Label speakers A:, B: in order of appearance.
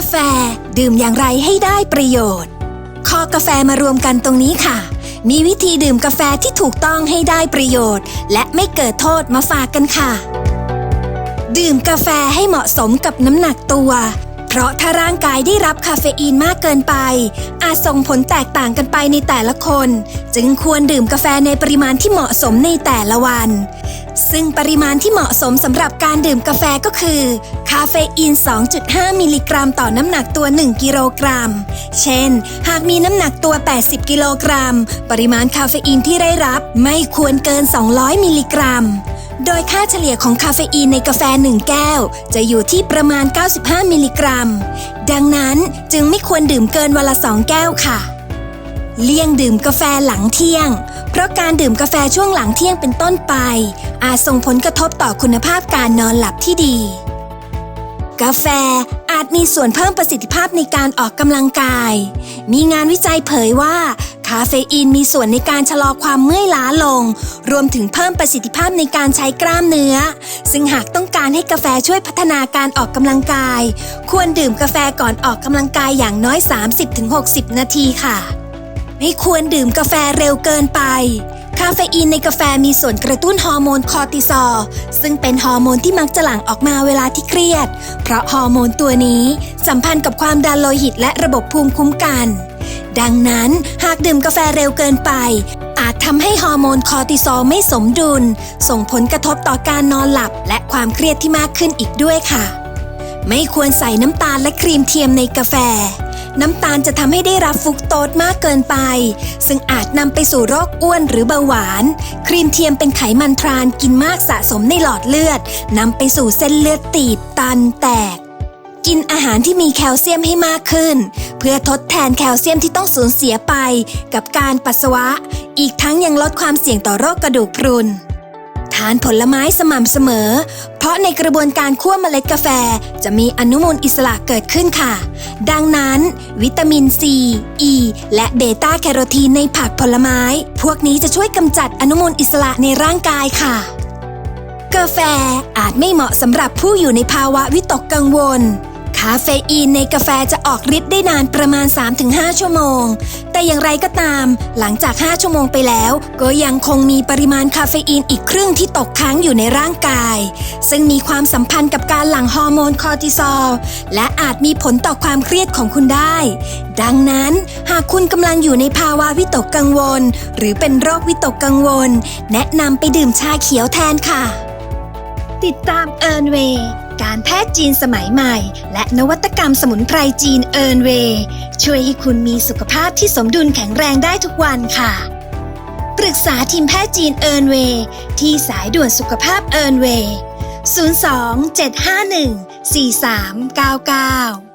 A: าแฟ ดื่มอย่างไรให้ได้ประโยชน์ คอกาแฟมารวมกันตรงนี้ค่ะ มีวิธีดื่มกาแฟที่ถูกต้องให้ได้ประโยชน์ และไม่เกิดโทษมาฝากกันค่ะ ดื่มกาแฟให้เหมาะสมกับน้ำหนักตัว เพราะถ้าร่างกายได้รับคาเฟอีนมากเกินไป อาจส่งผลแตกต่างกันไปในแต่ละคน จึงควรดื่มกาแฟในปริมาณที่เหมาะสมในแต่ละวัน ซึ่งปริมาณที่เหมาะสมสำหรับการดื่มกาแฟก็คือ คาเฟอีน 2.5 มิลลิกรัมต่อน้ำหนักตัว 1 กิโลกรัม เช่น หากมีน้ำหนักตัว 80 กิโลกรัม ปริมาณคาเฟอีนที่ได้รับไม่ควรเกิน 200 มิลลิกรัม โดยค่าเฉลี่ยของคาเฟอีนในกาแฟ 1 แก้ว จะอยู่ที่ประมาณ 95 มิลลิกรัม ดังนั้นจึงไม่ควรดื่มเกินวันละ 2 แก้วค่ะ เลี่ยงดื่มกาแฟหลังเที่ยง เพราะการดื่มกาแฟช่วงหลังเที่ยงเป็นต้นไป อาจส่งผลกระทบต่อคุณภาพการนอนหลับที่ดี กาแฟอาจมีส่วนเพิ่มประสิทธิภาพในการออกกำลังกาย มีงานวิจัยเผยว่า คาเฟอีนมีส่วนในการชะลอความเมื่อยล้าลง รวมถึงเพิ่มประสิทธิภาพในการใช้กล้ามเนื้อ ซึ่งหากต้องการให้กาแฟช่วยพัฒนาการออกกำลังกาย ควรดื่มกาแฟก่อนออกกำลังกายอย่างน้อย 30-60 นาทีค่ะ ไม่ควรดื่มกาแฟเร็วเกินไป คาเฟอีนในกาแฟมีส่วนกระตุ้นฮอร์โมนคอร์ติซอลซึ่งเป็นฮอร์โมนที่มักจะหลั่งออกมาเวลาที่เครียด เพราะฮอร์โมนตัวนี้สัมพันธ์กับความดันโลหิตและระบบภูมิคุ้มกัน ดังนั้นหากดื่มกาแฟเร็วเกินไป อาจทำให้ฮอร์โมนคอร์ติซอลไม่สมดุล ส่งผลกระทบต่อการนอนหลับ และความเครียดที่มากขึ้นอีกด้วยค่ะ ไม่ควรใส่น้ำตาลและครีมเทียมในกาแฟ น้ำตาลจะทำให้ได้รับฟุกโตสมากเกินไป ซึ่งอาจนำไปสู่โรคอ้วนหรือเบาหวาน ครีมเทียมเป็นไขมันทรานกินมากสะสมในหลอดเลือดนำไปสู่เส้นเลือดตีบตันแตก กินอาหารที่มีแคลเซียมให้มากขึ้น เพื่อทดแทนแคลเซียมที่ต้องสูญเสียไป กับการปัสสาวะ อีกทั้งยังลดความเสี่ยงต่อโรคกระดูกพรุน ทานผลไม้สม่ำเสมอ เพราะในกระบวนการคั่วเมล็ดกาแฟจะมีอนุมูลอิสระเกิดขึ้นค่ะ ดังนั้น วิตามินซีอ e, และเบต้าแคโรทีนในผักผลไม้ พวกนี้จะช่วยกำจัดอนุมูลอิสระในร่างกายค่ะกาแฟอาจไม่เหมาะสำหรับผู้อยู่ในภาวะวิตกกังวล คาเฟอีนในกาแฟจะออกฤทธิ์ได้นานประมาณ 3-5 ชั่วโมง แต่อย่างไรก็ตาม หลังจาก 5 ชั่วโมงไปแล้ว ก็ยังคงมีปริมาณคาเฟอีนอีกครึ่งที่ตกค้างอยู่ในร่างกาย ซึ่งมีความสัมพันธ์กับการหลั่งฮอร์โมนคอร์ติซอล และอาจมีผลต่อความเครียดของคุณได้ ดังนั้น หากคุณกำลังอยู่ในภาวะวิตกกังวล หรือเป็นโรควิตกกังวล แนะนำไปดื่มชาเขียวแทนค่ะ ติดตามเอิร์นเวย์ การแพทย์จีนสมัยใหม่ และนวัตกรรมสมุนไพรจีนเอิร์นเวย์ช่วยให้คุณมีสุขภาพที่สมดุลแข็งแรงได้ทุกวันค่ะ ปรึกษาทีมแพทย์จีนเอิร์นเวย์ที่สายด่วนสุขภาพเอิร์นเวย์ 02 751 4399